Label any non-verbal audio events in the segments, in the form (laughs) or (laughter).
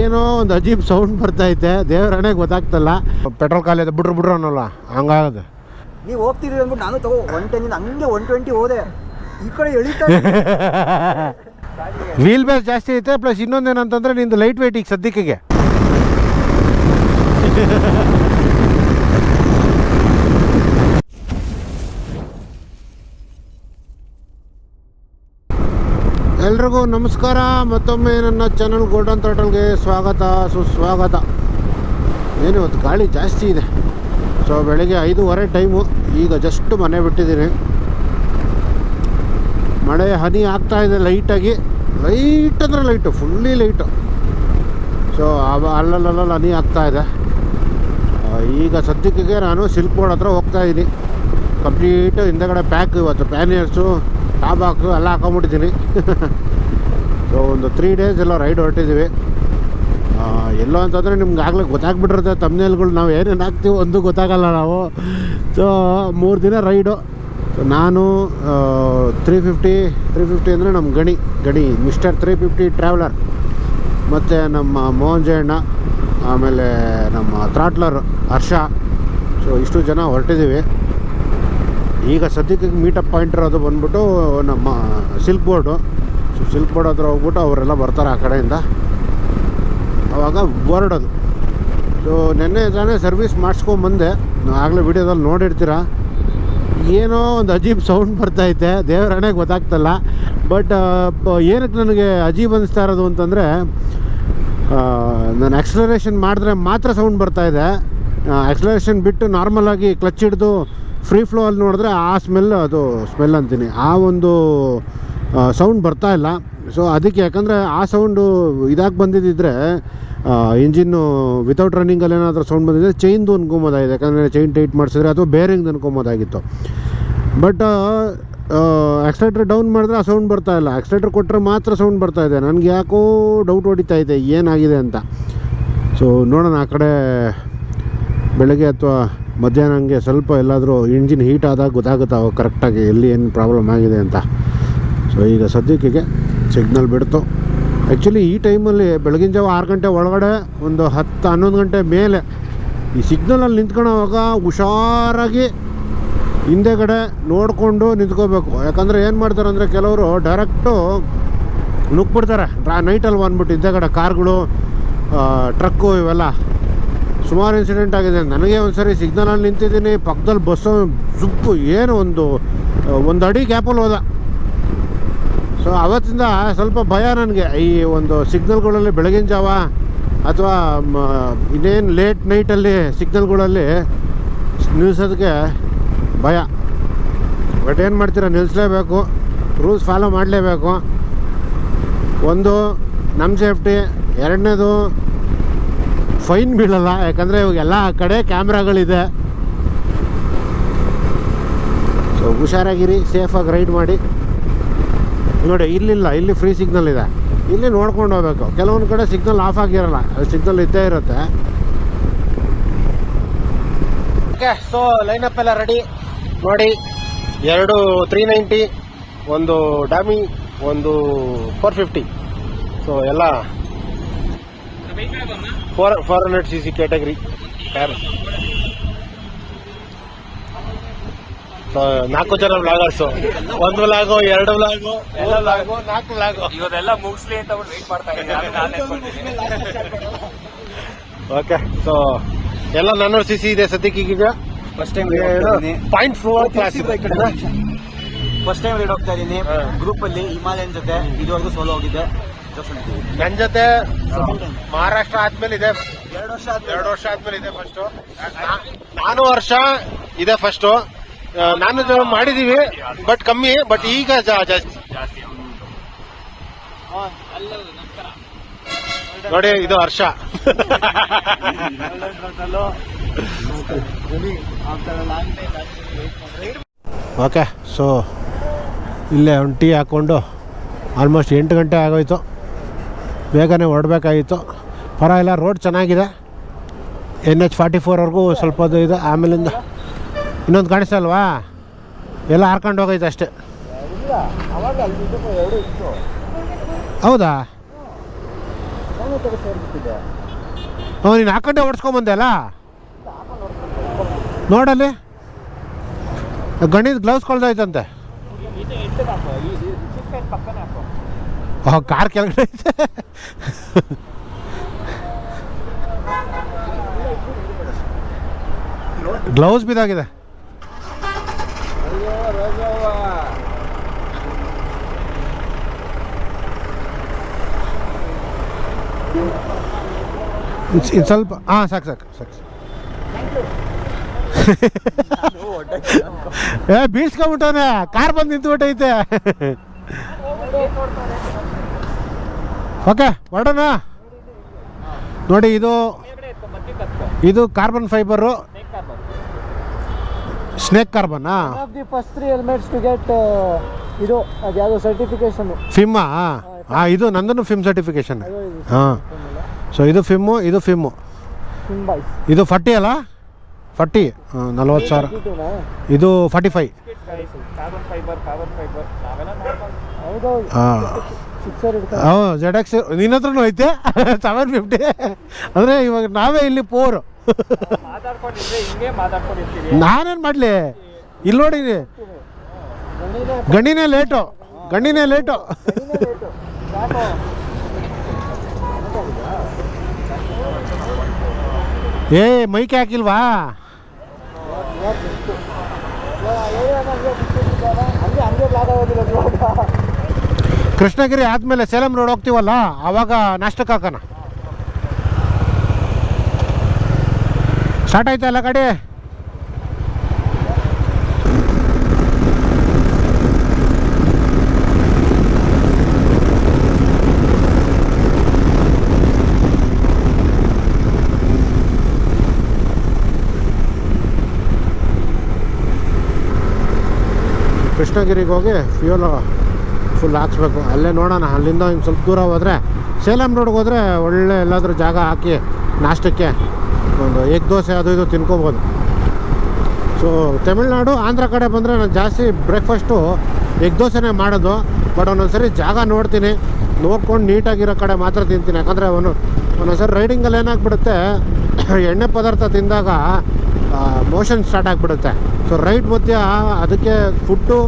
ಏನೋ ಒಂದು ಅಜೀಬ್ ಸೌಂಡ್ ಬರ್ತೈತೆ ಹಣೆ ಗೊತ್ತಾಗ್ತಲ್ಲ. ಪೆಟ್ರೋಲ್ ಖಾಲಿ ಇದೆ ಬಿಡ್ರು ಬಿಡ್ರು ಅನ್ನೋಲ್ಲ ಹಂಗಾಗದು. ನೀವು ಹೋಗ್ತೀರಿ ಅಂದ್ಬಿಟ್ಟು ನಾನು ತಗೋ ಒನ್ ಟೆನ್ ಹಂಗೆ ಒನ್ ಟ್ವೆಂಟಿ ಹೋದೆ. ಈ ಕಡೆ ಎಳಿತಾ ವೀಲ್ ಬೇಸ್ ಜಾಸ್ತಿ ಐತೆ ಪ್ಲಸ್ ಇನ್ನೊಂದೇನಂತಂದ್ರೆ ನಿಂದು ಲೈಟ್ ವೆಯ್ಟ್ ಈಗ ಸದ್ಯಕ್ಕೆ. ಎಲ್ರಿಗೂ ನಮಸ್ಕಾರ. ಮತ್ತೊಮ್ಮೆ ನನ್ನ ಚಾನಲ್ ಗೋಲ್ಡನ್ ತೋಟಲ್ಗೆ ಸ್ವಾಗತ, ಸುಸ್ವಾಗತ. ಏನು, ಇವತ್ತು ಗಾಳಿ ಜಾಸ್ತಿ ಇದೆ. ಸೊ ಬೆಳಗ್ಗೆ ಐದೂವರೆ ಟೈಮು ಈಗ ಜಸ್ಟ್ ಮನೆ ಬಿಟ್ಟಿದ್ದೀನಿ. ಮಳೆ ಹನಿ ಆಗ್ತಾ ಇದೆ ಲೈಟಾಗಿ ಲೈಟ್ ಅಂದರೆ ಲೈಟು ಫುಲ್ಲಿ ಲೈಟು ಸೊ ಅಲ್ಲಲ್ಲಲ್ಲ ಹನಿ ಆಗ್ತಾ ಇದೆ. ಈಗ ಸದ್ಯಕ್ಕೆ ನಾನು ಸಿಲ್ಕ್ ಬೋರ್ಡ್ ಹತ್ರ ಹೋಗ್ತಾ ಇದ್ದೀನಿ. ಕಂಪ್ಲೀಟು ಹಿಂದೆಗಡೆ ಪ್ಯಾಕ್ ಇವತ್ತು. ಪ್ಯಾನಿಯರ್ಸು ಟಾಬಾಕ್ಸು ಎಲ್ಲ ಹಾಕೊಂಬಿಟ್ಟಿದ್ದೀನಿ (laughs) ಸೊ ಒಂದು ತ್ರೀ ಡೇಸ್ ಎಲ್ಲ ರೈಡ್ ಹೊರಟಿದ್ದೀವಿ. ಎಲ್ಲೋ ಅಂತಂದರೆ ನಿಮ್ಗೆ ಆಗಲೇ ಗೊತ್ತಾಗ್ಬಿಟ್ಟಿರುತ್ತೆ ತಮ್ಮನೇಲ್ಗಳು ನಾವು ಏನೇನು ಹಾಕ್ತೀವಿ ಒಂದು ಗೊತ್ತಾಗಲ್ಲ ನಾವು. ಸೊ ಮೂರು ದಿನ ರೈಡು ನಾನು ತ್ರೀ ಫಿಫ್ಟಿ ತ್ರೀ ಫಿಫ್ಟಿ ಅಂದರೆ ನಮ್ಮ ಗಣಿ ಗಣಿ ಮಿಸ್ಟರ್ ತ್ರೀ ಫಿಫ್ಟಿ ಟ್ರಾವೆಲರ್ ಮತ್ತು ನಮ್ಮ ಮೋಹನ್ ಜಯಣ್ಣ, ಆಮೇಲೆ ನಮ್ಮ ಥ್ರಾಟ್ಲರ್ ಹರ್ಷ. ಸೊ ಇಷ್ಟು ಜನ ಹೊರಟಿದ್ದೀವಿ. ಈಗ ಸದ್ಯಕ್ಕೆ ಮೀಟಪ್ ಪಾಯಿಂಟ್ ಇರೋದು ಬಂದ್ಬಿಟ್ಟು ನಮ್ಮ ಸಿಲ್ಕ್ ಬೋರ್ಡು ಸಿಲ್ಕ್ ಬೋರ್ಡ್ ಹತ್ರ ಹೋಗ್ಬಿಟ್ಟು ಅವರೆಲ್ಲ ಬರ್ತಾರೆ ಆ ಕಡೆಯಿಂದ. ಅವಾಗ ಅದು. ಸೊ ನೆನ್ನೆ ತಾನೇ ಸರ್ವಿಸ್ ಮಾಡಿಸ್ಕೊಂಬಂದೆ ಆಗಲೇ ವಿಡಿಯೋದಲ್ಲಿ ನೋಡಿರ್ತೀರ? ಏನೋ ಒಂದು ಅಜೀಬ್ ಸೌಂಡ್ ಬರ್ತೈತೆ ದೇವರಣೆ ಗೊತ್ತಾಗ್ತಲ್ಲ. ಬಟ್ ಏನಕ್ಕೆ ನನಗೆ ಅಜೀಬ್ ಅನಿಸ್ತಾ ಇರೋದು ಅಂತಂದರೆ ನಾನು ಆಕ್ಸಲರೇಷನ್ ಮಾಡಿದ್ರೆ ಮಾತ್ರ ಸೌಂಡ್ ಬರ್ತಾಯಿದೆ ಆಕ್ಸಲರೇಷನ್ ಬಿಟ್ಟು ನಾರ್ಮಲಾಗಿ ಕ್ಲಚ್ ಹಿಡಿದು ಫ್ರೀ ಫ್ಲೋ ಅಲ್ಲಿ ನೋಡಿದ್ರೆ ಆ ಸ್ಮೆಲ್ ಅದು ಸ್ಮೆಲ್ ಅಂತೀನಿ. ಆ ಒಂದು ಸೌಂಡ್ ಬರ್ತಾ ಇಲ್ಲ. ಸೊ ಅದಕ್ಕೆ ಯಾಕಂದರೆ ಆ ಸೌಂಡು ಇದಾಗಿ ಬಂದಿದ್ದಿದ್ರೆ ಇಂಜಿನ್ನು ವಿತೌಟ್ ರನ್ನಿಂಗಲ್ಲಿ ಏನಾದರೂ ಸೌಂಡ್ ಬಂದಿದ್ದರೆ ಚೈನ್ದು ಅನ್ಕೊಂಬೋದಾಗಿದೆ. ಯಾಕಂದರೆ ಚೈನ್ ಟೈಟ್ ಮಾಡಿಸಿದ್ರೆ ಅಥವಾ ಬೇರಿಂಗ್ ಅನ್ಕೊಂಬೋದಾಗಿತ್ತು. ಬಟ್ ಆಕ್ಸಿಲೇಟ್ರ್ ಡೌನ್ ಮಾಡಿದ್ರೆ ಆ ಸೌಂಡ್ ಬರ್ತಾ ಇಲ್ಲ. ಆಕ್ಸಿಲೇಟ್ರ್ ಕೊಟ್ಟರೆ ಮಾತ್ರ ಸೌಂಡ್ ಬರ್ತಾ ಇದೆ. ನನಗೆ ಯಾಕೋ ಡೌಟ್ ಹೊಡಿತಾ ಇದೆ, ಏನಾಗಿದೆ ಅಂತ. ಸೊ ನೋಡೋಣ, ಆ ಕಡೆ ಬೆಳಗ್ಗೆ ಅಥವಾ ಮಧ್ಯಾಹ್ನ ಹಂಗೆ ಸ್ವಲ್ಪ ಎಲ್ಲಾದರೂ ಇಂಜಿನ್ ಹೀಟ್ ಆದಾಗ ಗೊತ್ತಾಗುತ್ತೆ ಕರೆಕ್ಟಾಗಿ ಎಲ್ಲಿ ಏನು ಪ್ರಾಬ್ಲಮ್ ಆಗಿದೆ ಅಂತ. ಸೊ ಈಗ ಸದ್ಯಕ್ಕೆ ಸಿಗ್ನಲ್ ಬಿಡ್ತು. ಆ್ಯಕ್ಚುಲಿ ಈ ಟೈಮಲ್ಲಿ ಬೆಳಗಿನ ಜಾವ ಆರು ಗಂಟೆ ಒಳಗಡೆ ಒಂದು ಹತ್ತು, ಹನ್ನೊಂದು ಗಂಟೆ ಮೇಲೆ ಈ ಸಿಗ್ನಲಲ್ಲಿ ನಿಂತ್ಕೊಳ್ಳೋವಾಗ ಹುಷಾರಾಗಿ ಹಿಂದೆಗಡೆ ನೋಡಿಕೊಂಡು ನಿಂತ್ಕೋಬೇಕು. ಯಾಕಂದರೆ ಏನು ಮಾಡ್ತಾರೆ ಅಂದರೆ ಕೆಲವರು ಡೈರೆಕ್ಟು ನುಗ್ಬಿಡ್ತಾರೆ ನೈಟಲ್ಲಿ ಬಂದ್ಬಿಟ್ಟು ಹಿಂದೆಗಡೆ ಕಾರ್ಗಳು ಟ್ರಕ್ಕು ಇವೆಲ್ಲ ಸುಮಾರು ಇನ್ಸಿಡೆಂಟ್ ಆಗಿದೆ. ನನಗೆ ಒಂದು ಸರಿ ಸಿಗ್ನಲಲ್ಲಿ ನಿಂತಿದ್ದೀನಿ. ಪಕ್ಕದಲ್ಲಿ ಬಸ್ಸು ಜುಪ್ಪು ಏನು ಒಂದು ಒಂದು ಅಡಿ ಗ್ಯಾಪಲ್ಲಿ ಹೋದ. ಸೊ ಅವತ್ತಿಂದ ಸ್ವಲ್ಪ ಭಯ ನನಗೆ. ಈ ಒಂದು ಸಿಗ್ನಲ್ಗಳಲ್ಲಿ ಬೆಳಗಿನ ಜಾವ ಅಥವಾ ಇನ್ನೇನು ಲೇಟ್ ನೈಟಲ್ಲಿ ಸಿಗ್ನಲ್ಗಳಲ್ಲಿ ನಿಲ್ಲಿಸೋದಕ್ಕೆ ಭಯ. ಬಟ್ ಏನು ಮಾಡ್ತೀರಾ? ನಿಲ್ಲಿಸಲೇಬೇಕು ರೂಲ್ಸ್ ಫಾಲೋ ಮಾಡಲೇಬೇಕು. ಒಂದು ನಮ್ಮ ಸೇಫ್ಟಿ ಎರಡನೇದು ಫೈನ್ ಬೀಳಲ್ಲ. ಯಾಕಂದರೆ ಇವಾಗ ಎಲ್ಲ ಕಡೆ ಕ್ಯಾಮ್ರಾಗಳಿದೆ. ಸೊ ಹುಷಾರಾಗಿರಿ ಸೇಫಾಗಿ ರೈಡ್ ಮಾಡಿ. ನೋಡಿ, ಇಲ್ಲಿಲ್ಲ, ಇಲ್ಲಿ ಫ್ರೀ ಸಿಗ್ನಲ್ ಇದೆ. ಇಲ್ಲಿ ನೋಡ್ಕೊಂಡು ಹೋಗ್ಬೇಕು. ಕೆಲವೊಂದು ಕಡೆ ಸಿಗ್ನಲ್ ಆಫ್ ಆಗಿರಲ್ಲ ಸಿಗ್ನಲ್ ಇದ್ದೇ ಇರುತ್ತೆ. ಓಕೆ ಸೊ ಲೈನಪ್ ಎಲ್ಲ ರೆಡಿ ನೋಡಿ, ಎರಡು ತ್ರೀ ನೈಂಟಿ ಒಂದು ಡಾಮಿ ಒಂದು ಫೋರ್ ಫಿಫ್ಟಿ ಸೊ ಎಲ್ಲ four four hundred C C category cab so ನಾಲ್ಕು ಜನ ವ್ಲಾಗರ್ಸು ಒಂದು ವ್ಲಾಗು ಎರಡು ವ್ಲಾಗು ಮೂರು ವ್ಲಾಗು ನಾಲ್ಕು ವ್ಲಾಗು ಇವರೆಲ್ಲ ಮುಗಿಸ್ಲಿ ಅಂತ ವೇಟ್ ಮಾಡ್ತಾ ಇದ್ದೀನಿ ಓಕೆ ಸೊ ಎಲ್ಲ ನನ್ನ ಸಿ ಸಿ ಇದೆ ಸದ್ಯಕ್ಕೆ ಈಗ. First time point four class first time ride ಹೋಗ್ತಾ ಇದ್ದೀನಿ. ಗ್ರೂಪ್ ಅಲ್ಲಿ ಹಿಮಾಲಯನ್ ಜೊತೆ ಇದುವರೆಗೂ ಸೋಲೋ ಹೋಗಿದ್ದೆ. ನನ್ನ ಜೊತೆ ಮಹಾರಾಷ್ಟ್ರ ಆದ್ಮೇಲೆ ಇದೆ. ಎರಡು ವರ್ಷ ಎರಡು ವರ್ಷ ಆದ್ಮೇಲೆ ಇದೆ ಫಸ್ಟ್ ನಾನು ವರ್ಷ ಇದೆ ಫಸ್ಟು ನಾನು ಮಾಡಿದೀವಿ ಬಟ್ ಕಮ್ಮಿ ಬಟ್ ಈಗ ಜಾ- ಜಾಸ್ತಿ. ನೋಡಿ ಇದು ಹರ್ಷ. ಓಕೆ ಸೊ ಇಲ್ಲೇ ಒಂದು ಟೀ ಹಾಕ್ಕೊಂಡು ಆಲ್ಮೋಸ್ಟ್ ಎಂಟು ಗಂಟೆ ಆಗೋಯ್ತು. ಬೇಗನೆ ಹೊರಡಬೇಕಾಗಿತ್ತು. ಪರವಾಗಿಲ್ಲ ರೋಡ್ ಚೆನ್ನಾಗಿದೆ. ಎನ್ ಎಚ್ ಫಾರ್ಟಿ ಫೋರ್ವರೆಗೂ ಸ್ವಲ್ಪ ಇದು ಇದೆ. ಆಮೇಲಿಂದ ಇನ್ನೊಂದು ಕಾಣಿಸಲ್ವಾ ಎಲ್ಲ ಹಾರ್ಕೊಂಡು ಹೋಗೈತೆ ಅಷ್ಟೇ. ಹೌದಾ? ಹ್ಞೂ ನೀನು ಹಾಕೊಂಡೆ ಓಡಿಸ್ಕೊಂಬಂದೆ ಅಲ್ಲ? ನೋಡಲ್ಲಿ. ಗಣಿದ ಗ್ಲೌಸ್ ಕೊಳ್ದಾಯ್ತಂತೆ. ಕಾರ್ ಕೆಳಗಡೆ ಗ್ಲೌಸ್ ಬಿದ್ದಾಗಿದೆ. ಇನ್ ಸ್ವಲ್ಪ ಹಾಂ ಸಾಕು ಸಾಕು ಸಾಕು. (laughs) ಏ ಬೀಳ್ಸ್ಕೊಂಬಿಟ್ಟವನೆ ಕಾರ್ ಬಂದು ನಿಂತ್ಬಿಟ್ಟೈತೆ. ಓಕೆ ಹೊರಡೋಣ. ನೋಡಿ ಇದು ಇದು carbon fibre. Snake carbon of the first three helmets to get ಇದು ಅದು ಯಾವುದೋ ಸರ್ಟಿಫಿಕೇಶನ್ ಫಿಮ್ಮಾ ಹಾಂ ಇದು ನಂದನು ಫಿಮ್ ಸರ್ಟಿಫಿಕೇಶನ್ ಹಾಂ. ಸೊ ಇದು ಫಿಮ್ಮು ಇದು ಫಿಮ್ಮು ಇದು ಫಾರ್ಟಿ ಅಲ್ಲ? ಫಾರ್ಟಿ ನಲ್ವತ್ತು ಸಾವಿರ. ಇದು forty five carbon fibre carbon fibre ನಾವೆಲ್ಲ ನಾರ್ಮಲ್ ಹೌದೌದು. ಹಾಂ. ಹಿಡ್ಕೊಂಡು ಜೆಡ್ ಎಕ್ಸ್ ನಿನ್ನ ಹತ್ರನೂ ಐತೆ? ಸೆವೆನ್ ಫಿಫ್ಟಿ ಅಂದರೆ ಇವಾಗ ನಾವೇ ಇಲ್ಲಿ ಪೋರು ನಾನೇನು ಮಾಡಲಿ? ಇಲ್ಲಿ ನೋಡಿ ಗಣ್ಣಿನೇ ಲೇಟು ಗಣ್ಣಿನೇ ಲೇಟು. ಏ, ಮೈಕ್ ಹಾಕಿಲ್ವಾ? ಕೃಷ್ಣಗಿರಿ ಆದ್ಮೇಲೆ ಸೇಲಂ ರೋಡ್ ಹೋಗ್ತೀವಲ್ಲ ಆವಾಗ ನಾಷ್ಟಕ್ಕೆ ಹಾಕೋಣ. ಸ್ಟಾರ್ಟ್ ಆಯ್ತಾ ಎಲ್ಲ ಗಾಡಿ? ಕೃಷ್ಣಗಿರಿಗೆ ಹೋಗಿ ಫ್ಯೂಲ್ ಫುಲ್ ಹಾಕ್ಸ್ಬೇಕು. ಅಲ್ಲೇ ನೋಡೋಣ. ಅಲ್ಲಿಂದ ಇನ್ನು ಸ್ವಲ್ಪ ದೂರ ಹೋದರೆ ಸೇಲಂ ರೋಡ್ಗೆ ಹೋದರೆ ಒಳ್ಳೆ ಎಲ್ಲಾದರೂ ಜಾಗ ಹಾಕಿ ನಾಷ್ಟಕ್ಕೆ. ಒಂದು ಎಗ್ ದೋಸೆ ಅದು ಇದು ತಿನ್ಕೋಬೋದು. ಸೊ ತಮಿಳ್ನಾಡು, ಆಂಧ್ರ ಕಡೆ ಬಂದರೆ ನಾನು ಜಾಸ್ತಿ ಬ್ರೇಕ್ಫಾಸ್ಟು ಎಗ್ ದೋಸೆನೇ ಮಾಡೋದು. ಬಟ್ ಒಂದೊಂದ್ಸರಿ ಜಾಗ ನೋಡ್ತೀನಿ. ನೋಡ್ಕೊಂಡು ನೀಟಾಗಿರೋ ಕಡೆ ಮಾತ್ರ ತಿಂತೀನಿ. ಯಾಕಂದರೆ ಅವನು ಒಂದೊಂದ್ಸರಿ ರೈಡಿಂಗಲ್ಲಿ ಏನಾಗ್ಬಿಡುತ್ತೆ, (clears throat) ಎಣ್ಣೆ ಪದಾರ್ಥ ತಿಂದಾಗ ಮೋಷನ್ ಸ್ಟಾರ್ಟ್ ಆಗಿಬಿಡುತ್ತೆ. ಸೊ ರೈಡ್ ಮಧ್ಯ ಅದಕ್ಕೆ ಫುಡ್ಡು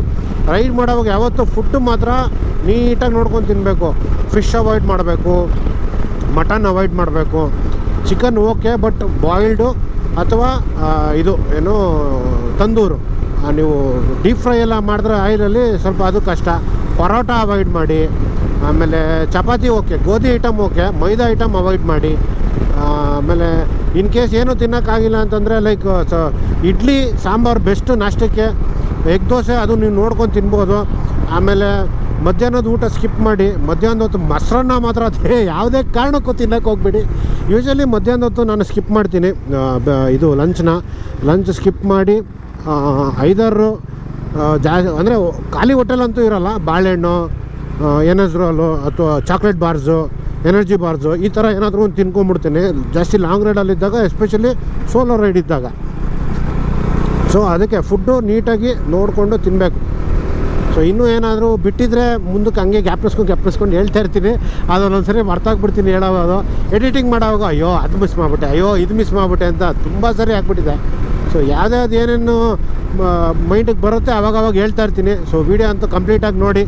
ರೈಡ್ ಮಾಡೋವಾಗ ಯಾವತ್ತೂ ಫುಡ್ಡು ಮಾತ್ರ ನೀಟಾಗಿ ನೋಡ್ಕೊಂಡು ತಿನ್ನಬೇಕು ಫಿಶ್ ಅವಾಯ್ಡ್ ಮಾಡಬೇಕು. ಮಟನ್ ಅವಾಯ್ಡ್ ಮಾಡಬೇಕು. ಚಿಕನ್ ಓಕೆ ಬಟ್ ಬಾಯ್ಲ್ಡು ಅಥವಾ ಇದು, ಏನು, ತಂದೂರು. ನೀವು ಡೀಪ್ ಫ್ರೈ ಎಲ್ಲ ಮಾಡಿದ್ರೆ ಆಯಿಲಲ್ಲಿ ಸ್ವಲ್ಪ ಅದು ಕಷ್ಟ. ಪರೋಟ ಅವಾಯ್ಡ್ ಮಾಡಿ. ಆಮೇಲೆ ಚಪಾತಿ ಓಕೆ ಗೋಧಿ item okay maida item avoid ಮಾಡಿ. ಆಮೇಲೆ ಇನ್ ಕೇಸ್ ಏನೂ ತಿನ್ನೋಕ್ಕಾಗಿಲ್ಲ ಅಂತಂದರೆ ಲೈಕ್ ಸ, ಇಡ್ಲಿ, ಸಾಂಬಾರು ಬೆಸ್ಟು ನಾಷ್ಟಕ್ಕೆ. ಎಗ್ ದೋಸೆ ಅದು ನೀವು ನೋಡ್ಕೊಂಡು ತಿನ್ಬೋದು. ಆಮೇಲೆ ಮಧ್ಯಾಹ್ನದ ಊಟ ಸ್ಕಿಪ್ ಮಾಡಿ, ಮಧ್ಯಾಹ್ನದ ಹೊತ್ತು ಮೊಸರನ್ನ ಮಾತ್ರ ಅದೇ ಯಾವುದೇ ಕಾರಣಕ್ಕೂ ತಿನ್ನೋಕೆ ಹೋಗ್ಬೇಡಿ. ಯೂಶಲಿ ಮಧ್ಯಾಹ್ನದ ಹೊತ್ತು ನಾನು ಸ್ಕಿಪ್ ಮಾಡ್ತೀನಿ. ಇದು ಲಂಚ್ನ. ಲಂಚ್ ಸ್ಕಿಪ್ ಮಾಡಿ ಐದಾರು ಜಾ, ಅಂದರೆ ಖಾಲಿ ಹೋಟೆಲಂತೂ ಇರೋಲ್ಲ, ಬಾಳೆಹಣ್ಣು ಎನರ್ಜ್ರೋಲು ಅಥವಾ ಚಾಕ್ಲೇಟ್ ಬಾರ್ಸು ಎನರ್ಜಿ ಬಾರ್ಸು ಈ ಥರ ಏನಾದರೂ ಒಂದು ತಿನ್ಕೊಂಬಿಡ್ತೀನಿ. ಜಾಸ್ತಿ ಲಾಂಗ್ ರೈಡಲ್ಲಿದ್ದಾಗ ಎಸ್ಪೆಷಲಿ ಸೋಲೋ ರೈಡ್ ಇದ್ದಾಗ. ಸೊ ಅದಕ್ಕೆ ಫುಡ್ಡು ನೀಟಾಗಿ ನೋಡಿಕೊಂಡು ತಿನ್ನಬೇಕು ಸೊ ಇನ್ನೂ ಏನಾದರೂ ಬಿಟ್ಟಿದ್ರೆ ಮುಂದಕ್ಕೆ ಹಂಗೆ ಗ್ಯಾಪ್ನಿಸ್ಕೊಂಡು ಗ್ಯಾಪ್ನಿಸ್ಕೊಂಡು ಹೇಳ್ತಾ ಇರ್ತೀನಿ. ಅದೊಂದೊಂದ್ಸರಿ ಮರ್ತಾಗ್ಬಿಡ್ತೀನಿ ಹೇಳೋದು ಎಡಿಟಿಂಗ್ ಮಾಡೋವಾಗ, ಅಯ್ಯೋ, ಅದು ಮಿಸ್ ಮಾಡಿಬಿಟ್ಟೆ, ಅಯ್ಯೋ, ಇದು ಮಿಸ್ ಮಾಡಿಬಿಟ್ಟೆ ಅಂತ ತುಂಬ ಸರಿ ಆಗ್ಬಿಟ್ಟಿದೆ. ಸೊ ಯಾವ್ದ್ಯಾವ್ದು ಏನೇನು ಮೈಂಡಿಗೆ ಬರುತ್ತೆ ಅವಾಗ ಅವಾಗ ಹೇಳ್ತಾ ಇರ್ತೀನಿ. ಸೊ ವೀಡಿಯೋ ಅಂತೂ ಕಂಪ್ಲೀಟಾಗಿ ನೋಡಿ.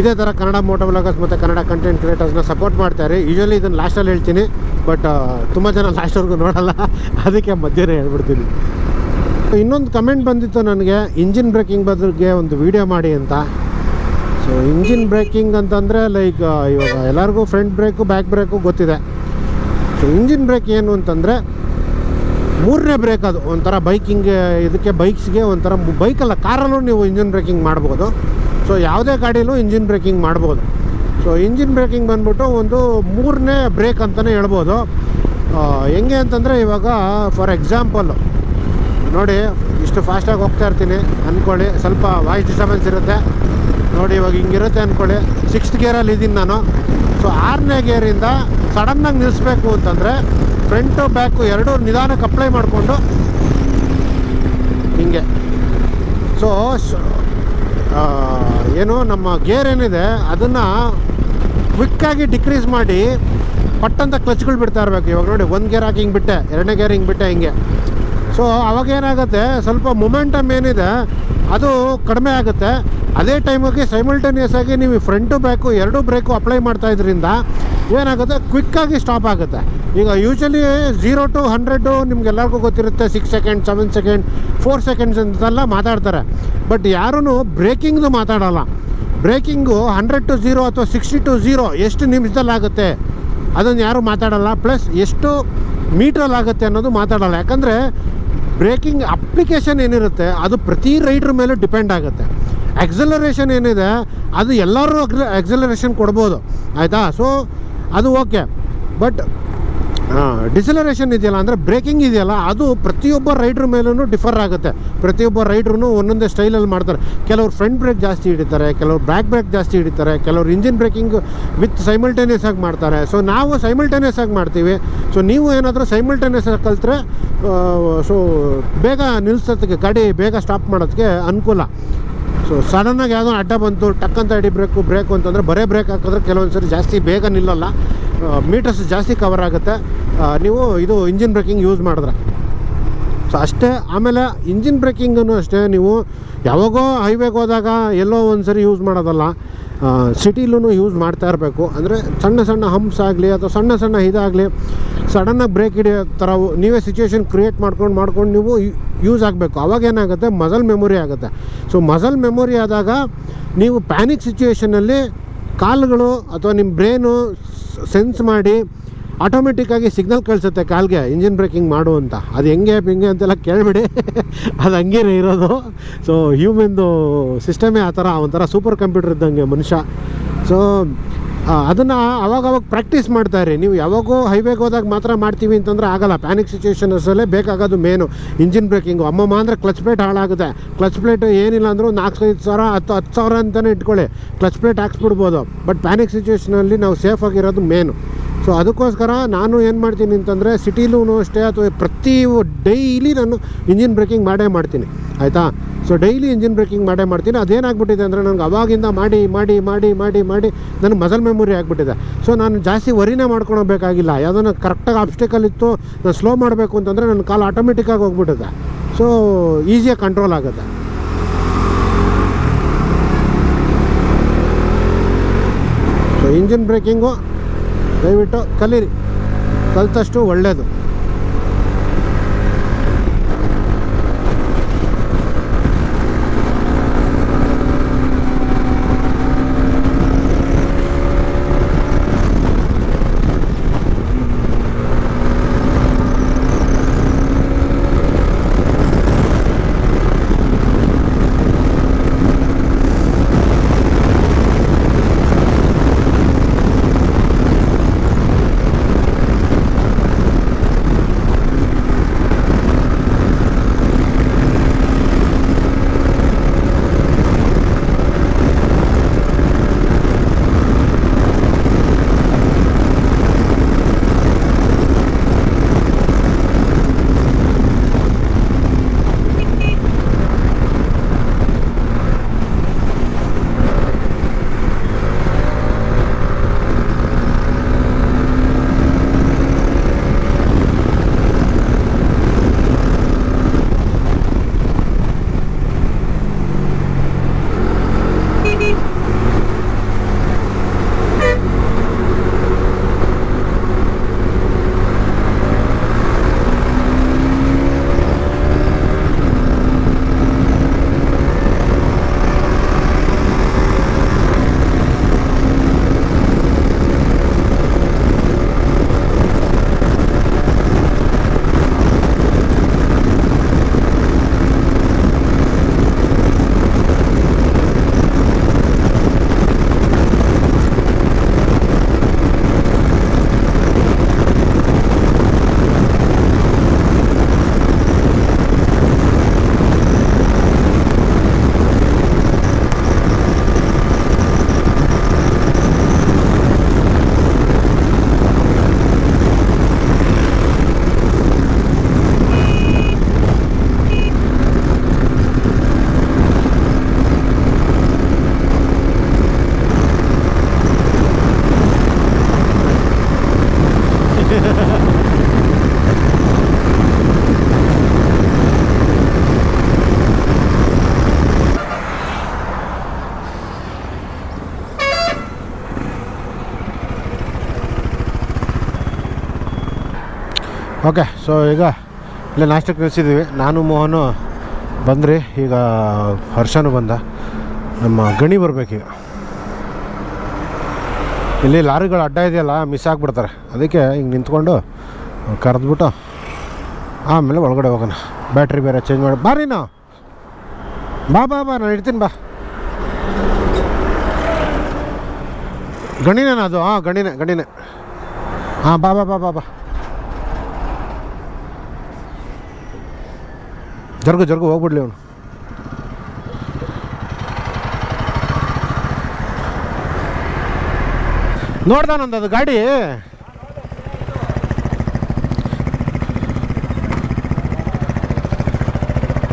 ಇದೇ ಥರ ಕನ್ನಡ ಮೋಟೋ ವ್ಲಾಗರ್ಸ್ ಮತ್ತು ಕನ್ನಡ ಕಂಟೆಂಟ್ ಕ್ರಿಯೇಟರ್ಸ್ನ ಸಪೋರ್ಟ್ ಮಾಡ್ತಾರೆ ಯೂಶಲಿ ಇದನ್ನು ಲಾಸ್ಟಲ್ಲಿ ಹೇಳ್ತೀನಿ. ಬಟ್ ತುಂಬ ಜನ ಲಾಸ್ಟ್ವರೆಗೂ ನೋಡೋಲ್ಲ. (laughs) ಅದಕ್ಕೆ ಮಧ್ಯಾಹ್ನ ಹೇಳ್ಬಿಡ್ತೀನಿ. ಇನ್ನೊಂದು ಕಮೆಂಟ್ ಬಂದಿತ್ತು ನನಗೆ ಇಂಜಿನ್ ಬ್ರೇಕಿಂಗ್ ಬದಲಿಗೆ ಒಂದು ವಿಡಿಯೋ ಮಾಡಿ ಅಂತ. ಸೊ ಇಂಜಿನ್ ಬ್ರೇಕಿಂಗ್ ಅಂತಂದರೆ ಲೈಕ್ ಇವಾಗ ಎಲ್ಲರಿಗೂ ಫ್ರಂಟ್ ಬ್ರೇಕು ಬ್ಯಾಕ್ ಬ್ರೇಕು ಗೊತ್ತಿದೆ. ಸೊ ಇಂಜಿನ್ ಬ್ರೇಕ್ ಏನು ಅಂತಂದರೆ, ಮೂರನೇ ಬ್ರೇಕ್ ಅದು. ಒಂಥರ ಬೈಕಿಂಗ್ ಇದಕ್ಕೆ ಬೈಕ್ಸ್ಗೆ ಒಂಥರ ಬೈಕಲ್ಲ ಕಾರಲ್ಲೂ ನೀವು ಇಂಜಿನ್ ಬ್ರೇಕಿಂಗ್ ಮಾಡ್ಬೋದು. ಸೊ ಯಾವುದೇ ಗಾಡಿಯಲ್ಲೂ ಇಂಜಿನ್ ಬ್ರೇಕಿಂಗ್ ಮಾಡ್ಬೋದು. ಸೊ ಇಂಜಿನ್ ಬ್ರೇಕಿಂಗ್ ಬಂದ್ಬಿಟ್ಟು ಒಂದು ಮೂರನೇ ಬ್ರೇಕ್ ಅಂತಲೇ ಹೇಳ್ಬೋದು. ಹೆಂಗೆ ಅಂತಂದರೆ, ಇವಾಗ ಫಾರ್ ಎಕ್ಸಾಂಪಲ್ಲು ನೋಡಿ, ಇಷ್ಟು ಫಾಸ್ಟಾಗಿ ಹೋಗ್ತಾ ಇರ್ತೀನಿ ಅಂದ್ಕೊಳ್ಳಿ ಸ್ವಲ್ಪ ವಾಯ್ಸ್ ಡಿಸ್ಟರ್ಬೆನ್ಸ್ ಇರುತ್ತೆ. ನೋಡಿ, ಇವಾಗ ಹಿಂಗಿರುತ್ತೆ ಅಂದ್ಕೊಳ್ಳಿ ಸಿಕ್ಸ್ತ್ ಗೇರಲ್ಲಿ ಇದ್ದೀನಿ ನಾನು. ಸೊ ಆರನೇ ಗೇರಿಂದ ಸಡನ್ನಾಗಿ ನಿಲ್ಲಿಸ್ಬೇಕು ಅಂತಂದರೆ ಫ್ರಂಟು ಬ್ಯಾಕು ಎರಡೂ ನಿಧಾನಕ್ಕೆ ಅಪ್ಲೈ ಮಾಡಿಕೊಂಡು ಹಿಂಗೆ. ಸೊ ಏನು, ನಮ್ಮ ಗೇರ್ ಏನಿದೆ, ಅದನ್ನು ಕ್ವಿಕ್ಕಾಗಿ ಡಿಕ್ರೀಸ್ ಮಾಡಿ, ಪಟ್ಟಂತ ಕ್ಲಚ್ಗಳು ಬಿಡ್ತಾ ಇರಬೇಕು. ಇವಾಗ ನೋಡಿ, ಒಂದು ಗೇರ್ ಹಾಕಿ ಹಿಂಗೆ ಬಿಟ್ಟೆ, ಎರಡನೇ ಗೇರ್ ಹಿಂಗೆ ಬಿಟ್ಟೆ, ಹಿಂಗೆ. ಸೊ ಅವಾಗ ಏನಾಗುತ್ತೆ? ಸ್ವಲ್ಪ ಮೊಮೆಂಟಮ್ ಏನಿದೆ, ಅದು ಕಡಿಮೆ ಆಗುತ್ತೆ. ಅದೇ ಟೈಮಿಗೆ ಸೈಮಲ್ಟೇನಿಯಸ್ ಆಗಿ ನೀವು ಫ್ರಂಟು ಬ್ಯಾಕು ಎರಡೂ ಬ್ರೇಕು ಅಪ್ಲೈ ಮಾಡ್ತಾ ಇದ್ರಿಂದ ಏನಾಗುತ್ತೆ? ಕ್ವಿಕ್ಕಾಗಿ ಸ್ಟಾಪ್ ಆಗುತ್ತೆ. ಈಗ ಯೂಶಲಿ ಝೀರೋ ಟು ಹಂಡ್ರೆಡು ನಿಮ್ಗೆಲ್ಲರಿಗೂ ಗೊತ್ತಿರುತ್ತೆ. Six second seven second four seconds ಅಂತೆಲ್ಲ ಮಾತಾಡ್ತಾರೆ. ಬಟ್ ಯಾರೂ ಬ್ರೇಕಿಂಗ್ದು ಮಾತಾಡೋಲ್ಲ. ಬ್ರೇಕಿಂಗು ಹಂಡ್ರೆಡ್ ಟು ಝೀರೋ ಅಥವಾ ಸಿಕ್ಸ್ಟಿ ಟು ಝೀರೋ ಎಷ್ಟು ನಿಮಿಷದಲ್ಲಾಗುತ್ತೆ? ಅದನ್ನು ಯಾರೂ ಮಾತಾಡಲ್ಲ. ಪ್ಲಸ್ ಎಷ್ಟು ಮೀಟ್ರಲ್ಲಿ ಆಗುತ್ತೆ ಅನ್ನೋದು ಮಾತಾಡಲ್ಲ. ಯಾಕಂದರೆ ಬ್ರೇಕಿಂಗ್ ಅಪ್ಲಿಕೇಶನ್ ಏನಿರುತ್ತೆ, ಅದು ಪ್ರತಿ ರೈಡ್ರ ಮೇಲೆ ಡಿಪೆಂಡ್ ಆಗುತ್ತೆ. ಎಕ್ಸಲರೇಷನ್ ಏನಿದೆ, ಅದು ಎಲ್ಲರೂ ಎಕ್ಸಲರೇಷನ್ ಕೊಡ್ಬೋದು. ಆಯಿತಾ? ಸೊ ಅದು ಓಕೆ ಬಟ್ ಡಿಸಲರೇಷನ್ ಇದೆಯಲ್ಲ ಅಂದರೆ ಬ್ರೇಕಿಂಗ್ ಇದೆಯಲ್ಲ, ಅದು ಪ್ರತಿಯೊಬ್ಬ ರೈಡ್ರ್ ಮೇಲೂ ಡಿಫರ್ ಆಗುತ್ತೆ. ಪ್ರತಿಯೊಬ್ಬ ರೈಡ್ರೂ ಒಂದೊಂದೇ ಸ್ಟೈಲಲ್ಲಿ ಮಾಡ್ತಾರೆ. ಕೆಲವ್ರು ಫ್ರಂಟ್ ಬ್ರೇಕ್ ಜಾಸ್ತಿ ಹಿಡಿತಾರೆ, ಕೆಲವ್ರು ಬ್ಯಾಕ್ ಬ್ರೇಕ್ ಜಾಸ್ತಿ ಹಿಡಿತಾರೆ, ಕೆಲವ್ರು ಇಂಜಿನ್ ಬ್ರೇಕಿಂಗ್ ವಿತ್ ಸೈಮಲ್ಟೇನಿಯಸ್ ಆಗಿ ಮಾಡ್ತಾರೆ. ಸೊ ನಾವು ಸೈಮಲ್ಟೇನಿಯಸ್ ಆಗಿ ಮಾಡ್ತೀವಿ. ಸೊ ನೀವು ಏನಾದರೂ ಸೈಮಲ್ಟೇನಿಯಸ್ ಆಗಿ ಕಲಿತ್ರೆ ಸೊ ಬೇಗ ನಿಲ್ಸೋದಕ್ಕೆ, ಗಾಡಿ ಬೇಗ ಸ್ಟಾಪ್ ಮಾಡೋದಕ್ಕೆ ಅನುಕೂಲ. ಸೊ ಸಡನ್ನಾಗಿ ಯಾವುದೋ ಅಡ್ಡ ಬಂತು ಟಕ್ ಅಂತ ಬ್ರೇಕು ಬ್ರೇಕು ಅಂತಂದರೆ ಬರೇ ಬ್ರೇಕ್ ಹಾಕಿದ್ರೆ ಕೆಲವೊಂದು ಸರಿ ಜಾಸ್ತಿ ಬೇಗ ನಿಲ್ಲಲ್ಲ. ಮೀಟರ್ಸ್ ಜಾಸ್ತಿ ಕವರ್ ಆಗುತ್ತೆ. ನೀವು ಇದು ಇಂಜಿನ್ ಬ್ರೇಕಿಂಗ್ ಯೂಸ್ ಮಾಡಿದ್ರೆ. ಸೊ ಅಷ್ಟೇ, ಆಮೇಲೆ ಇಂಜಿನ್ ಬ್ರೇಕಿಂಗನ್ನು ಅಷ್ಟೇ, ನೀವು ಯಾವಾಗೋ ಹೈವೇಗೆ ಹೋದಾಗ ಎಲ್ಲೋ ಒಂದು ಸರಿ ಯೂಸ್ ಮಾಡೋದಲ್ಲ ಸಿಟಿಲೂ ಯೂಸ್ ಮಾಡ್ತಾ ಇರಬೇಕು. ಅಂದರೆ ಸಣ್ಣ ಸಣ್ಣ ಹಂಪ್ಸ್ ಆಗಲಿ ಅಥವಾ ಸಣ್ಣ ಸಣ್ಣ ಇದಾಗಲಿ ಸಡನ್ನಾಗಿ ಬ್ರೇಕ್ ಹಿಡಿಯೋ ಥರ ನೀವೇ ಸಿಚುವೇಶನ್ ಕ್ರಿಯೇಟ್ ಮಾಡ್ಕೊಂಡು ಮಾಡ್ಕೊಂಡು ನೀವು ಯೂಸ್ ಆಗಬೇಕು. ಅವಾಗ ಏನಾಗುತ್ತೆ? ಮಸಲ್ ಮೆಮೊರಿ ಆಗುತ್ತೆ. ಸೊ ಮಸಲ್ ಮೆಮೊರಿ ಆದಾಗ ನೀವು ಪ್ಯಾನಿಕ್ ಸಿಚುವೇಷನಲ್ಲಿ ಕಾಲುಗಳು ಅಥವಾ ನಿಮ್ಮ ಬ್ರೇನು ಸೆನ್ಸ್ ಮಾಡಿ ಆಟೋಮೆಟಿಕ್ಕಾಗಿ ಸಿಗ್ನಲ್ ಕಳಿಸುತ್ತೆ ಕಾಲ್ಗೆ ಇಂಜಿನ್ ಬ್ರೇಕಿಂಗ್ ಮಾಡು ಅಂತ. ಅದು ಹೆಂಗೆ, ಹಿಂಗೆ ಅಂತೆಲ್ಲ ಕೇಳಿಬಿಡಿ. (laughs) ಅದು ಹಂಗೇನೆ ಇರೋದು. ಸೊ ಹ್ಯೂಮನ್ದು ಸಿಸ್ಟಮೇ ಆ ಥರ, ಒಂಥರ ಸೂಪರ್ ಕಂಪ್ಯೂಟರ್ ಇದ್ದಂಗೆ ಮನುಷ್ಯ. ಸೊ ಅದನ್ನು ಅವಾಗವಾಗ ಪ್ರಾಕ್ಟೀಸ್ ಮಾಡ್ತಾ ನೀವು ಯಾವಾಗೋ ಹೈವೇಗೆ ಹೋದಾಗ ಮಾತ್ರ ಮಾಡ್ತೀವಿ ಅಂತಂದರೆ ಆಗಲ್ಲ. ಪ್ಯಾನಿಕ್ ಸಿಚುವೇಷನ್ಸಲ್ಲೇ ಬೇಕಾಗೋದು ಮೇನು ಇಂಜಿನ್ ಬ್ರೇಕಿಂಗು ಅಮ್ಮಮ್ಮ ಅಂದರೆ ಕ್ಲಚ್ ಪ್ಲೇಟ್ ಹಾಳಾಗುತ್ತೆ. ಕ್ಲಚ್ ಪ್ಲೇಟ್ ಏನಿಲ್ಲ ಅಂದರೂ ನಾಲ್ಕೈದು ಸಾವಿರ, ಹತ್ತು ಹತ್ತು ಸಾವಿರ ಅಂತಲೇ ಇಟ್ಕೊಳ್ಳಿ. ಕ್ಲಚ್ ಪ್ಲೇಟ್ ಹಾಕ್ಸ್ಬಿಡ್ಬೋದು. ಬಟ್ ಪ್ಯಾನಿಕ್ ಸಿಚುವೇಷನಲ್ಲಿ ನಾವು ಸೇಫಾಗಿರೋದು ಮೇನು ಸೊ ಅದಕ್ಕೋಸ್ಕರ ನಾನು ಏನು ಮಾಡ್ತೀನಿ ಅಂತಂದರೆ ಸಿಟಿಲೂ ಅಷ್ಟೇ, ಅಥವಾ ಪ್ರತಿ ಡೈಲಿ ನಾನು ಇಂಜಿನ್ ಬ್ರೇಕಿಂಗ್ ಮಾಡೇ ಮಾಡ್ತೀನಿ. ಆಯಿತಾ? ಸೊ ಡೈಲಿ ಇಂಜಿನ್ ಬ್ರೇಕಿಂಗ್ ಮಾಡೇ ಮಾಡ್ತೀನಿ. ಅದೇನಾಗ್ಬಿಟ್ಟಿದೆ ಅಂದರೆ ನನಗೆ ಅವಾಗಿಂದ ಮಾಡಿ ಮಾಡಿ ಮಾಡಿ ಮಾಡಿ ಮಾಡಿ ನನಗೆ ಮಸಲ್ ಮೆಮೊರಿ ಆಗಿಬಿಟ್ಟಿದೆ. ಸೊ ನಾನು ಜಾಸ್ತಿ ವರಿನೇ ಮಾಡ್ಕೊಳಬೇಕಾಗಿಲ್ಲ. ಯಾವುದೋ ಕರೆಕ್ಟಾಗಿ ಆಬ್ಸ್ಟಿಕಲ್ ಇತ್ತು, ನಾನು ಸ್ಲೋ ಮಾಡಬೇಕು ಅಂತಂದರೆ ನನ್ನ ಕಾಲು ಆಟೋಮೆಟಿಕ್ಕಾಗಿ ಹೋಗ್ಬಿಟ್ಟಿದೆ. ಸೊ ಈಸಿಯಾಗಿ ಕಂಟ್ರೋಲ್ ಆಗುತ್ತೆ. ಸೊ ಇಂಜಿನ್ ಬ್ರೇಕಿಂಗು ದಯವಿಟ್ಟು ಕಲೀರಿ. ಕಲಿತಷ್ಟು ಒಳ್ಳೆಯದು ಸೊ, ಈಗ ಇಲ್ಲೇ ನಾಷ್ಟಕ್ಕೆ ನಿಲ್ಸಿದ್ದೀವಿ ನಾನು, ಮೋಹನು ಬಂದ್ರಿ. ಈಗ ಹರ್ಷನು ಬಂದ. ನಮ್ಮ ಗಣಿ ಬರ್ಬೇಕೀಗ ಇಲ್ಲಿ ಲಾರಿಗಳು ಅಡ್ಡ ಇದೆಯಲ್ಲ ಮಿಸ್ ಆಗಿಬಿಡ್ತಾರೆ. ಅದಕ್ಕೆ ಹಿಂಗೆ ನಿಂತ್ಕೊಂಡು ಕರೆದ್ಬಿಟ್ಟು ಆಮೇಲೆ ಒಳಗಡೆ ಹೋಗೋಣ. ಬ್ಯಾಟ್ರಿ ಬೇರೆ ಚೇಂಜ್ ಮಾಡಿ. ಬಾ ನಾವು ಬಾ ಬಾ ಬಾ, ನಾನು ಇಡ್ತೀನಿ, ಬಾ. ಗಣಿನೇನ ಅದು? ಹಾಂ ಗಣಿನೇ ಗಣಿನೇ. ಹಾಂ ಬಾ ಬಾ ಬಾ ಬಾ ಬಾ. ಜರ್ಗು ಜರ್ಗು ಹೋಗ್ಬಿಡ್ಲಿ ಅವನು. ನೋಡ್ದಾನಂದ ಅದು ಗಾಡಿ?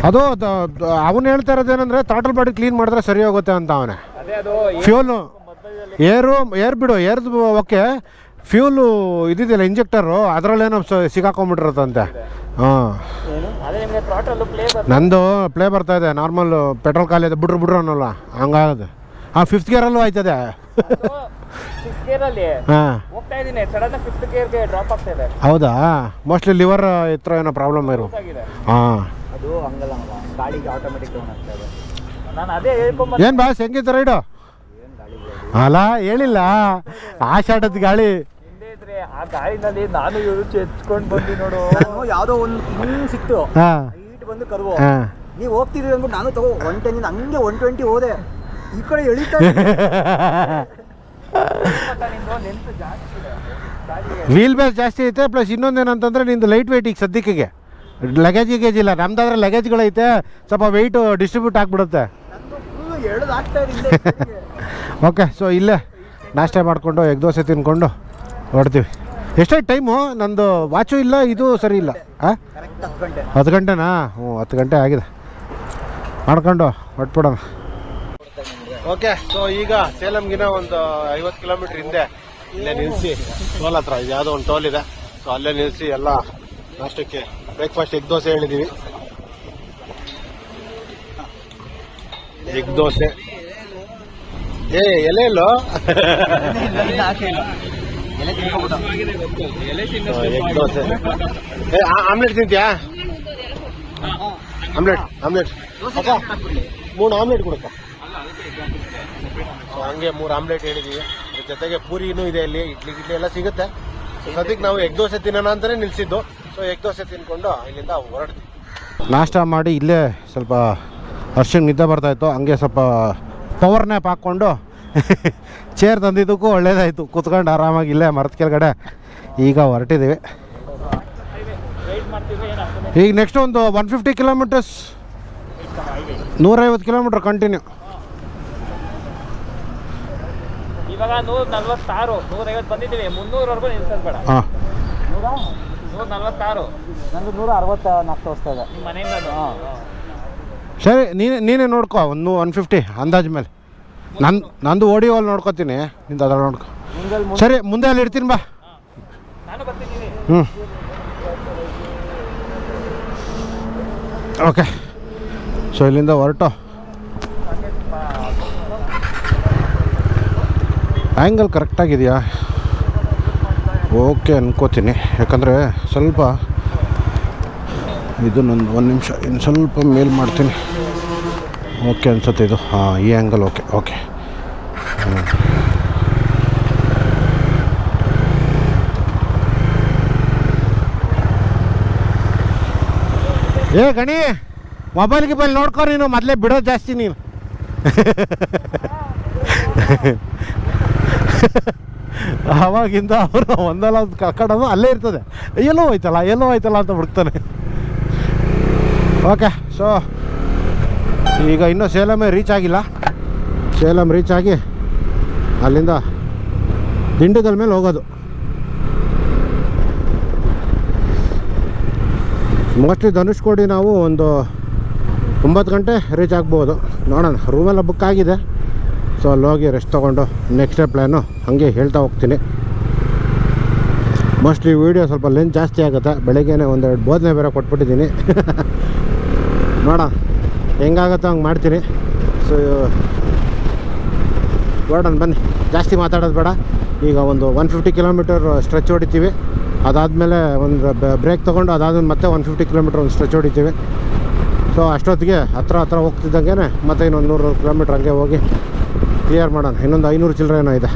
ಅದು ಅವನು ಹೇಳ್ತಾ ಇರೋದೇನಂದ್ರೆ ತಾಟಲ್ ಬಾಡಿ ಕ್ಲೀನ್ ಮಾಡಿದ್ರೆ ಸರಿ ಹೋಗುತ್ತೆ ಅಂತ ಅವನೇ. ಫ್ಯೂಲು ಏರು ಏರ್ ಬಿಡು ಏರ್ದು ಓಕೆ. ಫ್ಯೂಲು ಇದಿದೆಯಲ್ಲ ಇಂಜೆಕ್ಟರು ಅದರಲ್ಲೇನೋ ಸ- ಸಿಕ್ಕಾಕೊಂಬಿಟ್ಟಿರುತ್ತಂತೆ ಹಾಂ. ನಂದು ಪ್ಲೇ ಬರ್ತಾ ಇದೆ ನಾರ್ಮಲ್ ಪೆಟ್ರೋಲ್ ಖಾಲಿ ಇದೆ ಬಿಡ್ರು ಬಿಡ್ರು ಅನ್ನೋಲ್ಲ ಹಂಗಾಗದು. ಹಾಂ. ಫಿಫ್ತ್ ಗೇರಲ್ಲೂ ಆಯ್ತದೆ ಹೌದಾ? ಮೋಸ್ಟ್ಲಿ ಲಿವರ್ ಹತ್ರ ಏನೋ ಪ್ರಾಬ್ಲಮ್ ಇರು. ಹಾಂ. ಏನು ಬಾಸ್ ಹೆಂಗಿತ್ತು ರೈಡು ಅಲ್ಲ ಹೇಳಿಲ್ಲ. ಆ ಶಾಟದ ಗಾಳಿ. ಆ ಗಾಡಿನಲ್ಲಿ ನಾನು ಇವರು ಚೆಚ್ಕೊಂಡು ಬಂದಿ ನೋಡು. ನಾನು ಯಾವುದೋ ಒಂದು ಹಿಂಗ್ ಸಿಕ್ತು. ಹೈಟ್ ಬಂದು ಕರ್ವು. ನೀವು ಹೋಗ್ತಿದ್ರಿ ಅಂದ್ಬಿಟ್ಟು ನಾನು ತಗೋ ಒನ್ ಟೆನ್ ಹಂಗೆ ಒನ್ ಟ್ವೆಂಟಿ ಹೋದೆ. ಈ ಕಡೆ ಎಳಿತಾ ವೀಲ್ ಬೇಸ್ ಜಾಸ್ತಿ ಐತೆ ಪ್ಲಸ್ ಇನ್ನೊಂದೇನಂತಂದ್ರೆ ನಿಂದು ಲೈಟ್ ವೆಯ್ಟ್ ಈಗ ಸದ್ಯಕ್ಕೆ. ಲಗೇಜ್ ಗಿಗೇಜ್ ಇಲ್ಲ ನಮ್ದಾದ್ರೆ ಲಗೇಜ್ಗಳೈತೆ ಸ್ವಲ್ಪ ವೆಯ್ಟು ಡಿಸ್ಟ್ರಿಬ್ಯೂಟ್ ಆಗಿಬಿಡುತ್ತೆ. ಓಕೆ ಸೊ ಇಲ್ಲೇ (laughs) ನಾಷ್ಟ ಮಾಡಿಕೊಂಡು ಎಗ್ ದೋಸೆ ತಿನ್ಕೊಂಡು. ಹೊಡ್ತೀವಿ ಎಷ್ಟಾಯ್ತು ಟೈಮು ನಂದು ವಾಚು ಇಲ್ಲ ಇದು ಸರಿ ಇಲ್ಲ. ಹಾಂ ಕರೆಕ್ಟ್ ಹತ್ತು ಗಂಟೆ ಹತ್ತು ಗಂಟೆನಾ? ಹ್ಞೂ ಹತ್ತು ಗಂಟೆ ಆಗಿದೆ. ಮಾಡ್ಕೊಂಡು ಹೊಟ್ಬಿಡೋಣ ಓಕೆ ಸೊ ಈಗ ಸೇಲಂಗಿನ ಒಂದು ಐವತ್ತು ಕಿಲೋಮೀಟ್ರ್ ಹಿಂದೆ ಇಲ್ಲೇ ನಿಲ್ಲಿಸಿ ಟೋಲ್ ಹತ್ರ ಇದು ಯಾವುದೋ ಒಂದು ಟೋಲ್ ಇದೆ. ಸೊ ಅಲ್ಲೇ ನಿಲ್ಲಿಸಿ ಎಲ್ಲ ನಾಷ್ಟಕ್ಕೆ ಬ್ರೇಕ್ಫಾಸ್ಟ್ ಎಗ್ ದೋಸೆ ಹೇಳಿದ್ದೀವಿ ಎಗ್ ದೋಸೆ. ಏ ಎಲೆ ಇಲ್ಲೋ. ಎಗ್ ದೋಸೆ. ಏ ಆಮ್ಲೆಟ್ ತಿಂತೀಯಾ? Omelette omelette. ಮೂರು ಆಮ್ಲೆಟ್ ಕೊಡಪ್ಪ. ಸೊ ಹಂಗೆ ಮೂರು ಆಮ್ಲೆಟ್ ಹೇಳಿದೀವಿ. ಅದ್ರ ಜೊತೆಗೆ ಪೂರಿನೂ ಇದೆ ಇಲ್ಲಿ ಇಡ್ಲಿ ಗಿಡ್ಲಿ ಎಲ್ಲ ಸಿಗುತ್ತೆ. ಸೊ ಸದ್ಯಕ್ಕೆ ನಾವು ಎಗ್ ದೋಸೆ ತಿನ್ನೋಣ ಅಂತಲೇ ನಿಲ್ಸಿದ್ದು. ಸೊ ಎಗ್ ದೋಸೆ ತಿನ್ಕೊಂಡು ಇಲ್ಲಿಂದ ಹೊರಡ್ತೀವಿ. ನಾಷ್ಟ ಮಾಡಿ ಇಲ್ಲೇ ಸ್ವಲ್ಪ ಅರ್ಶಿಂಗ್ ನಿದ್ದೆ ಬರ್ತಾಯಿತ್ತು ಹಂಗೆ ಸ್ವಲ್ಪ ಪವರ್ ನ್ಯಾಪ್ ಹಾಕ್ಕೊಂಡು (laughs) ಚೇರ್ ತಂದಿದ್ದಕ್ಕೂ ಒಳ್ಳೇದಾಯಿತು. ಕೂತ್ಕೊಂಡು ಆರಾಮಾಗಿ ಇಲ್ಲೇ ಮರದ ಕೆಳಗಡೆ ಈಗ ಹೊರಟಿದ್ದೀವಿ. ಈಗ ನೆಕ್ಸ್ಟ್ ಒಂದು ಒನ್ ಫಿಫ್ಟಿ ಕಿಲೋಮೀಟರ್ಸ್ ನೂರೈವತ್ತು ಕಿಲೋಮೀಟ್ರ್ ಕಂಟಿನ್ಯೂ ಹಾಂ. ಸರಿ ನೀನೇ ನೀನೇ ನೋಡ್ಕೊ ಒಂದು ಒನ್ ಫಿಫ್ಟಿ ಅಂದಾಜು ಮೇಲೆ. ನನ್ನ ನಂದು ಓಡಿ ಹೋಲ್ ನೋಡ್ಕೊತೀನಿ, ನಿಂದ ಅದ್ರ ನೋಡ್ಕೊ. ಸರಿ, ಮುಂದೆ ಅಲ್ಲಿ ಇಡ್ತೀನಿ ಬಾ. ಹ್ಞೂ ಓಕೆ ಸೊ ಇಲ್ಲಿಂದ ಹೊರಟು. ಆ್ಯಂಗಲ್ ಕರೆಕ್ಟಾಗಿದೆಯಾ ಓಕೆ ಅನ್ಕೋತೀನಿ. ಯಾಕಂದರೆ ಸ್ವಲ್ಪ, ಇದು ನಂದು ಒಂದು ನಿಮಿಷ, ಇನ್ನು ಸ್ವಲ್ಪ ಮೇಲ್ ಮಾಡ್ತೀನಿ. ಓಕೆ ಅನ್ಸುತ್ತೆ ಇದು. ಹಾಂ, ಈ ಆ್ಯಂಗಲ್ ಓಕೆ ಓಕೆ ಏ, ಗಣಿ ಮೊಬೈಲ್ ಗಿಬೈಲ್ ನೋಡ್ಕೊ ನೀನು, ಮೊದಲೇ ಬಿಡೋದು ಜಾಸ್ತಿ ನೀನು. ಅವಾಗಿಂದ ಅವರು ಒಂದಲ್ಲ ಒಂದು ಕಳ್ಕೊಳ್ಳೋದು ಅಲ್ಲೇ ಇರ್ತದೆ. ಎಲ್ಲೋ ಹೋಯ್ತಲ್ಲ ಎಲ್ಲೋ ಹೋಯ್ತಲ್ಲ ಅಂತ ಹುಡುಕ್ತಾನೆ. ಓಕೆ ಸೊ ಈಗ ಇನ್ನೂ ಸೇಲಮೇ ರೀಚ್ ಆಗಿಲ್ಲ. ಸೇಲಂ ರೀಚ್ ಆಗಿ ಅಲ್ಲಿಂದ ದಿಂಡಿಗಲ್ ಮೇಲೆ ಹೋಗೋದು. ಮೋಸ್ಟ್ಲಿ ಧನುಷ್ಕೋಡಿ ನಾವು ಒಂದು ಒಂಬತ್ತು ಗಂಟೆ ರೀಚ್ ಆಗ್ಬೋದು. ನೋಡೋಣ ರೂಮೆಲ್ಲ ಬುಕ್ ಆಗಿದೆ. ಸೊ ಅಲ್ಲಿ ಹೋಗಿ ರೆಸ್ಟ್ ತೊಗೊಂಡು ನೆಕ್ಸ್ಟ್ ಡೇ ಪ್ಲ್ಯಾನು ಹಾಗೆ ಹೇಳ್ತಾ ಹೋಗ್ತೀನಿ. ಮೋಸ್ಟ್ಲಿ ವೀಡಿಯೋ ಸ್ವಲ್ಪ ಲೆಂತ್ ಜಾಸ್ತಿ ಆಗುತ್ತೆ. ಬೆಳಗ್ಗೆನೇ ಒಂದೆರಡು ಬೋಧನೆ ಬೇರೆ ಕೊಟ್ಬಿಟ್ಟಿದ್ದೀನಿ. (laughs) ನೋಡೋಣ. ಹೆಂಗಾಗುತ್ತೋ ಹಂಗೆ ಮಾಡ್ತೀನಿ ಸೊ ನೋಡೋಣ ಬನ್ನಿ. ಜಾಸ್ತಿ ಮಾತಾಡೋದು ಬೇಡ. ಈಗ ಒಂದು ಒನ್ ಫಿಫ್ಟಿ ಕಿಲೋಮೀಟರ್ ಸ್ಟ್ರೆಚ್ ಹೊಡಿತೀವಿ. ಅದಾದಮೇಲೆ ಒಂದು ಬ್ರೇಕ್ ತೊಗೊಂಡು ಅದಾದ್ಮೇಲೆ ಮತ್ತೆ ಒನ್ ಫಿಫ್ಟಿ ಕಿಲೋಮೀಟ್ರ್ ಒಂದು ಸ್ಟ್ರೆಚ್ ಹೊಡಿತೀವಿ. ಸೊ ಅಷ್ಟೊತ್ತಿಗೆ ಹತ್ರ ಹತ್ರ ಹೋಗ್ತಿದ್ದಂಗೆ ಮತ್ತೆ ಇನ್ನೊಂದು ನೂರು ಕಿಲೋಮೀಟ್ರ್ ಹಂಗೆ ಹೋಗಿ ಕ್ಲಿಯರ್ ಮಾಡೋಣ. ಇನ್ನೊಂದು ಐನೂರು ಚಿಲ್ಲರೆ ಏನೋ ಇದೆ.